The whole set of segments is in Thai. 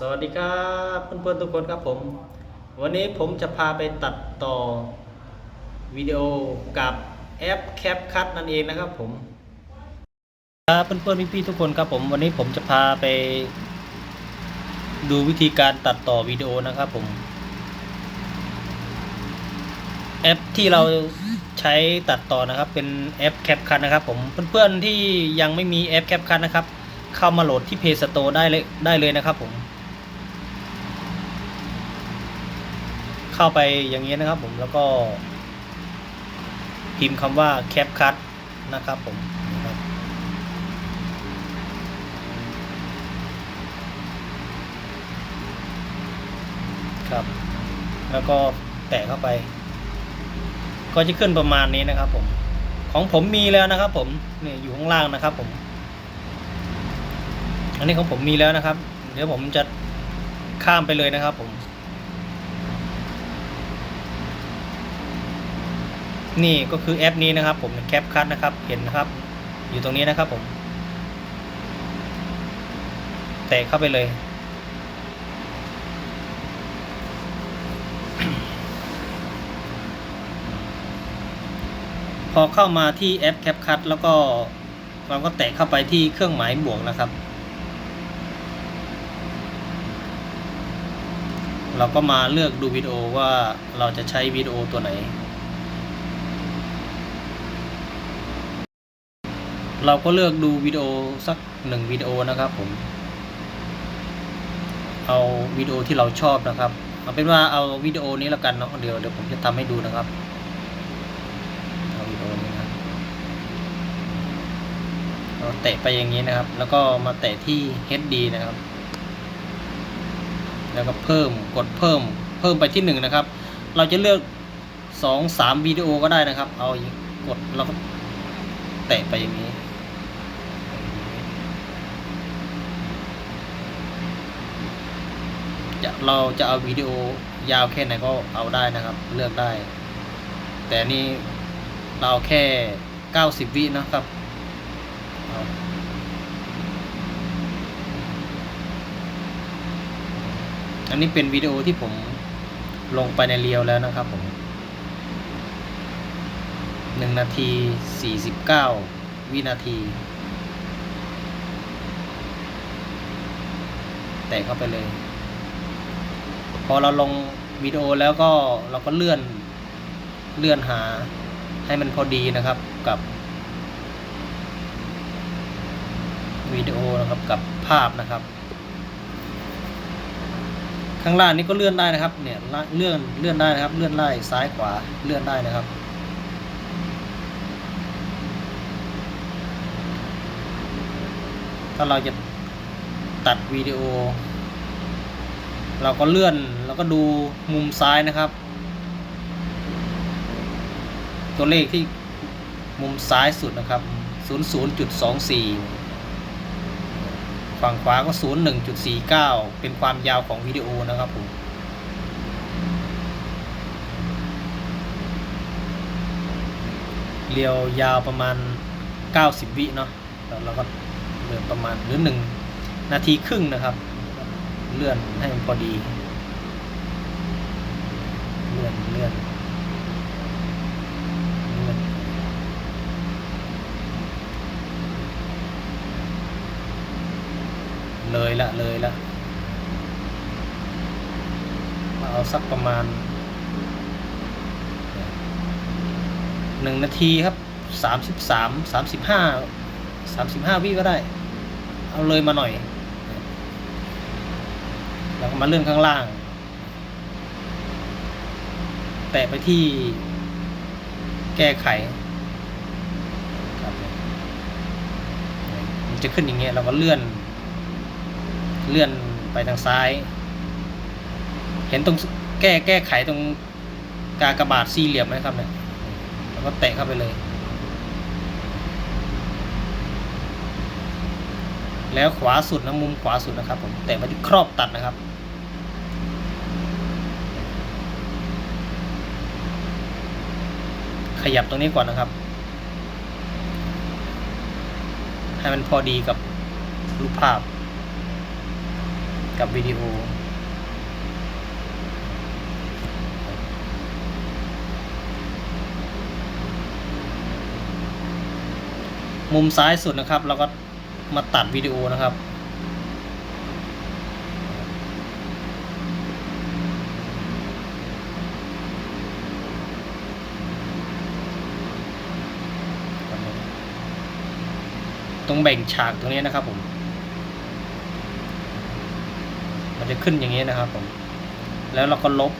สวัสดีครับเพื่อนๆทุกคนครับผม วันนี้ผมจะพาไปตัดต่อวิดีโอกับแอป CapCut นั่นเองนะครับผมครับเพื่อนๆพี่ๆทุกคนครับผม วันนี้ผมจะพาไป ดูวิธีการตัดต่อวิดีโอนะครับผม แอปที่เราใช้ตัดต่อนะครับเป็นแอป CapCut นะครับผมเพื่อนๆที่ยังไม่มีแอป CapCut นะครับ เข้ามาโหลดที่ Play Store ได้เลยได้เลยนะครับผม เข้าไปอย่างนี้นะครับ ผมแล้วก็ พิมพ์คำว่า CapCut นะครับผมครับครับ แล้วก็แตะเข้าไป ก็จะขึ้นประมาณนี้นะครับ ผม ของผมมีแล้วนะครับ ผมนี่อยู่ข้างล่างนะครับ ผม อันนี้ของผมมีแล้วนะครับ เดี๋ยวผมจะข้ามไปเลยนะครับ ผม นี่ก็คือแอปนี้นะครับ ผมแคปคัทนะครับ เห็นนะครับ อยู่ตรงนี้นะครับผม แตะเข้าไปเลย พอเข้ามาที่แอป CapCut แล้วก็เราก็แตะเข้าไปที่เครื่องหมายบวกนะครับ เราก็มาเลือกดูวิดีโอว่าเราจะใช้วิดีโอตัวไหน เราก็เลือกดูวิดีโอสักหนึ่งวิดีโอนะครับผม เอาวิดีโอที่เราชอบนะครับ เอาเป็นว่าเอาวิดีโอนี้แล้วกันเนาะเดี๋ยวเดี๋ยวผมจะทำให้ดูนะครับเอาวิดีโอนี้นะเราแตะไปอย่างนี้นะครับ แล้วก็มาแตะที่ HD นะครับ แล้วก็เพิ่มกดเพิ่มเพิ่มไปที่หนึ่งนะครับ เราจะเลือกสองสามวิดีโอก็ได้นะครับ เอากดแล้วก็แตะไปอย่างนี้ จะเราจะเอาวิดีโอยาวแค่ไหนก็เอาได้นะครับ เลือกได้ แต่นี่เราเอาแค่90วินะครับอาอันนี้เป็นวิดีโอที่ผมลงไปในเรียวแล้วนะครับผม1นาที49วินาที แตะเข้าไปเลย พอเราลงวิดีโอแล้วก็เราก็เลื่อนเลื่อนหาให้มันพอดีนะครับกับวิดีโอนะครับกับภาพนะครับ ข้างล่างนี้ก็เลื่อนได้นะครับ เนี่ยเลื่อนเลื่อนได้นะครับ เลื่อนได้ซ้ายขวาเลื่อนได้นะครับ ถ้าเราจะตัดวิดีโอ เราก็เลื่อนแล้วก็ดูมุมซ้ายนะครับ ตัวเลขที่มุมซ้ายสุดนะครับ 00.24 ฝั่งขวาก็ 01.49 เป็นความยาวของวิดีโอนะครับผมเรียวยาวประมาณ 90 วิเนาะแล้วเราก็เลื่อนประมาณหรือ 1 นาทีครึ่งนะครับ เลื่อนให้มันพอดี เลื่อนเลื่อนเลื่อนเลยละเลยละมาเอาสักประมาณหนึ่งนาทีครับสามสิบสามสามสิบห้าสามสิบห้าวิก็ได้ เอาเลยมาหน่อย แล้วก็มาเลื่อนข้างล่าง แตะไปที่แก้ไขมันจะขึ้นอย่างเงี้ยเราก็เลื่อน เลื่อนไปทางซ้าย เห็นตรงแก้แก้ไขตรงกากระบาทสี่เหลี่ยมไหมครับเนี่ยแล้วก็แตะเข้าไปเลย แล้วขวาสุดนะมุมขวาสุดนะครับผมแตะมาที่ครอบตัดนะครับ ขยับตรงนี้ก่อนนะครับ ให้มันพอดีกับรูปภาพ กับวิดีโอมุมซ้ายสุดนะครับ เราก็มาตัดวิดีโอนะครับ ตรงแบ่งฉากตรงนี้นะครับผม มันจะขึ้นอย่างนี้นะครับผม แล้วเราก็ลบ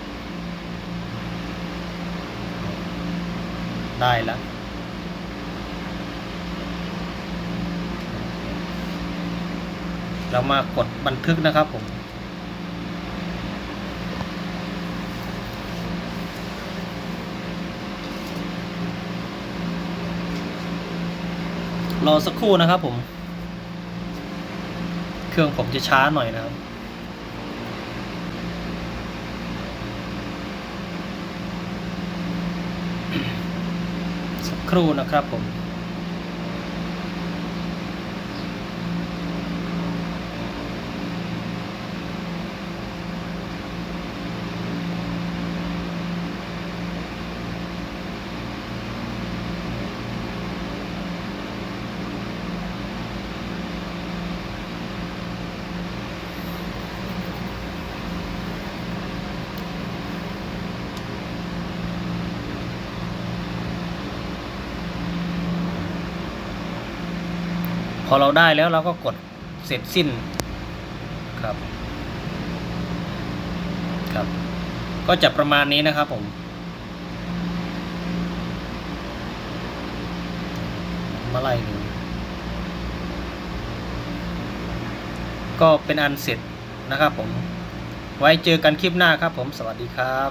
ได้แล้วเรามากดบันทึกนะครับผม รอสักครู่นะครับผม เครื่องผมจะช้าหน่อยนะครับสักครู่นะครับผม พอเราได้แล้วเราก็กดเสร็จสิ้นครับครับ ก็จะประมาณนี้นะครับผมมาไล่ดูก็เป็นอันเสร็จนะครับผม ไว้เจอกันคลิปหน้าครับผมสวัสดีครับ